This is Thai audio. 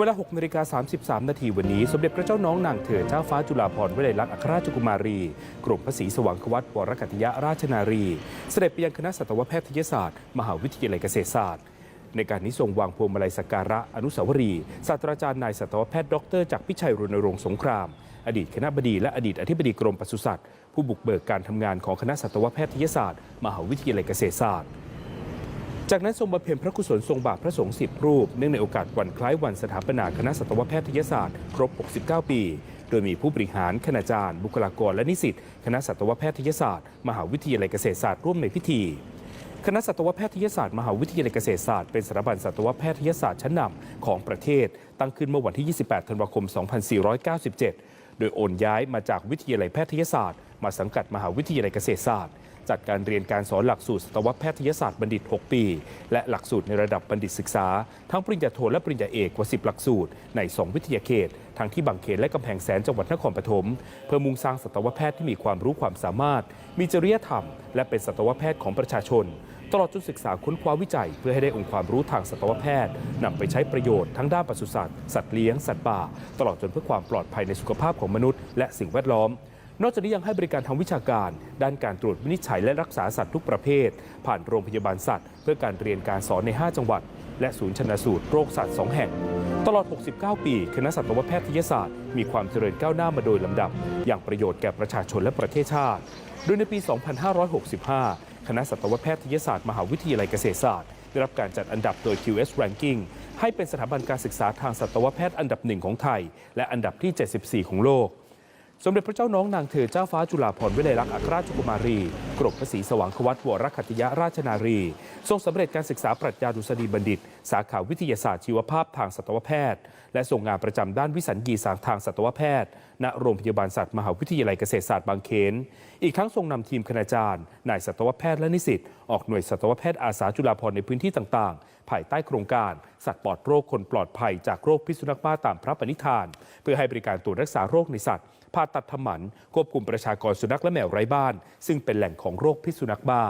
เวลา 6นาฬิกา33 นาทีวันนี้ สมเด็จพระเจ้าน้องนางเธอเจ้าฟ้าจุฬาภรณ์วลัยลักษณ์อัครราชกุมารี กรมพระศรีสว่างควัตวรกัตยราชนารี เสด็จไปยังคณะสัตวแพทยศาสตร์ มหาวิทยาลัยเกษตรศาสตร์ ในการนี้ทรงวางพวงมาลัยสักการะอนุสาวรีย์ศาสตราจารย์นายสัตวแพทย์ดรจากรพิชัยรณรงค์สงคราม อดีตคณะบดีและอดีตอธิบดีกรมปศุสัตว์ ผู้บุกเบิกการทำงานของคณะสัตวแพทยศาสตร์ มหาวิทยาลัยเกษตรศาสตร์ จากนั้นทรงบำเพ็ญพระกุศลทรงบาทพระสงฆ์สิบรูป เนื่องในโอกาสวันคล้ายวันสถาปนาคณะสัตวแพทยศาสตร์ ครบ 69 ปี โดยมีผู้บริหาร คณาจารย์ บุคลากร และนิสิต คณะสัตวแพทยศาสตร์ มหาวิทยาลัยเกษตรศาสตร์ร่วมในพิธีคณะสัตวแพทยศาสตร์มหาวิทยาลัยเกษตรศาสตร์เป็นสถาบันสัตวแพทยศาสตร์ชั้นนำของประเทศ ตั้งขึ้นเมื่อวันที่ 28 ธันวาคม 2497 โดยโอนย้ายมาจากวิทยาลัยแพทยศาสตร์ มาสังกัดมหาวิทยาลัยเกษตรศาสตร์ จัดการเรียนการสอนหลักสูตรสัตวแพทยศาสตร์บัณฑิต 6 ปี และหลักสูตรในระดับบัณฑิตศึกษา ทั้งปริญญาโทและปริญญาเอกกว่า 10 หลักสูตร ใน 2 วิทยาเขต ทั้งที่บางเขนและกำแพงแสนจังหวัดนครปฐมเพื่อมุ่งสร้างสัตวแพทย์ที่มีความรู้ความสามารถ มีจริยธรรม และเป็นสัตวแพทย์ของประชาชน ตลอดจนศึกษาค้นคว้าวิจัย เพื่อให้ได้องค์ความรู้ทางสัตวแพทย์นำไปใช้ประโยชน์ทั้งด้านปศุสัตว์สัตว์เลี้ยงสัตว์ป่า ตลอดจนเพื่อความปลอดภัยในสุขภาพของมนุษย์และสิ่งแวดล้อม นอกจากนี้ยังให้บริการทางวิชาการ ด้านการตรวจวินิจฉัยและรักษาสัตว์ทุกประเภท ผ่านโรงพยาบาลสัตว์ เพื่อการเรียนการสอนใน 5 จังหวัด และศูนย์ชนสูตรโรคสัตว์ 2 แห่ง ตลอด 69 ปี คณะสัตวแพทยศาสตร์ มีความเจริญก้าวหน้ามาโดยลำดับ อย่างประโยชน์แก่ประชาชนและประเทศชาติ โดยในปี 2565 คณะสัตวแพทยศาสตร์มหาวิทยาลัยเกษตรศาสตร์ได้รับการจัดอันดับโดย QS Ranking ให้เป็นสถาบันการศึกษาทางสัตวแพทย์อันดับหนึ่งของไทย และอันดับที่ 74 ของโลก สมเด็จพระเจ้าน้องนางเธอเจ้าฟ้าจุฬาภรณ์วิไลลักษณ์อัครราชกุมารี กรมพระศรีสว่างควัตวรคัตยราชนารี ทรงสำเร็จการศึกษาปรัชญาดุษฎีบัณฑิต สาขาวิทยาศาสตร์ชีวภาพทางสัตวแพทย์ และทรงงานประจำด้านวิสัญญีศาสตร์ทางสัตวแพทย์ ณ โรงพยาบาลสัตว์มหาวิทยาลัยเกษตรศาสตร์บางเขน อีกทั้งทรงนำทีมคณาจารย์ นายสัตวแพทย์และนิสิต ออกหน่วยสัตวแพทย์อาสาจุฬาภรณ์ในพื้นที่ต่างๆ ภายใต้โครงการ สัตว์ปลอดโรคคนปลอดภัยจากโรคพิษสุนัขบ้าตามพระปณิธาน เพื่อให้บริการตรวจรักษาโรคในสัตว์ผ่าตัดทมันควบคุมประชากรสุนัขและแมวไร้บ้าน ซึ่งเป็นแหล่งของโรคพิษสุนัขบ้า